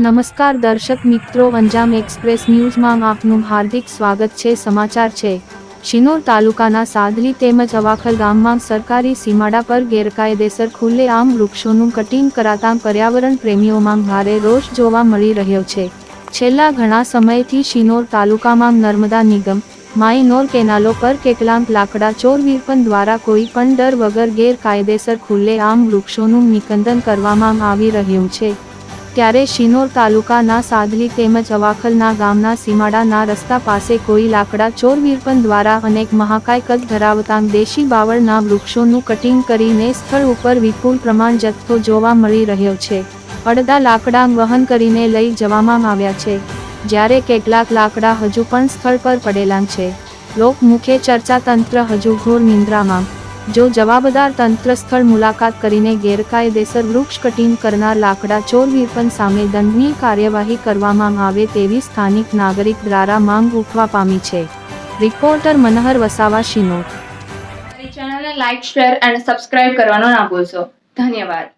નમસ્કાર દર્શક મિત્રો, અંજામ એક્સપ્રેસ ન્યૂઝમાં આપનું હાર્દિક સ્વાગત છે. સમાચાર છે. શિનોર તાલુકાના સાદલી તેમજ અવાખલ ગામમાં સરકારી સીમાડા પર ગેરકાયદેસર ખુલ્લેઆમ વૃક્ષોનું કટિંગ કરાતા પર્યાવરણ પ્રેમીઓમાં ભારે રોષ જોવા મળી રહ્યો છે. છેલ્લા ઘણા સમયથી શિનોર તાલુકામાં નર્મદા નિગમ, માઇનોર કેનાલો પર કેટલાંક લાકડા ચોર વિરપન દ્વારા કોઈ પણ ડર વગર ગેરકાયદેસર ખુલ્લેઆમ વૃક્ષોનું નિકંદન કરવામાં આવી રહ્યું છે. ત્યારે શિનોર તાલુકાના સાદલી તેમજ અવાખલના ગામના સીમાડાના રસ્તા પાસે કોઈ લાકડા ચોર વીરપન દ્વારા અનેક મહાકાય કદ ધરાવતા દેશી બાવળના વૃક્ષોનું કટિંગ કરીને સ્થળ ઉપર વિપુલ પ્રમાણ જથ્થો જોવા મળી રહ્યો છે. અડધા લાકડા વહન કરીને લઈ જવામાં આવ્યા છે. જ્યારે કેટલાક લાકડા હજુ પણ સ્થળ પર પડેલા છે. લોક મુખ્ય ચર્ચા તંત્ર હજુ ઘોર નિંદ્રામાં જો જવાબદાર તંત્ર સ્થળ મુલાકાત કરીને ગેરકાયદેસર વૃક્ષ કટિંગ કરનાર લાકડા ચોર વિરપન સામે દંડની કાર્યવાહી કરવામાં આવે તેવી સ્થાનિક નાગરિક દ્વારા માંગ ઉઠવા પામી છે. રિપોર્ટર મનહર વસાવા મારી ચેનલને લાઇક શેર અને સબસ્ક્રાઇબ કરવાનો ના ભૂલશો. ધન્યવાદ.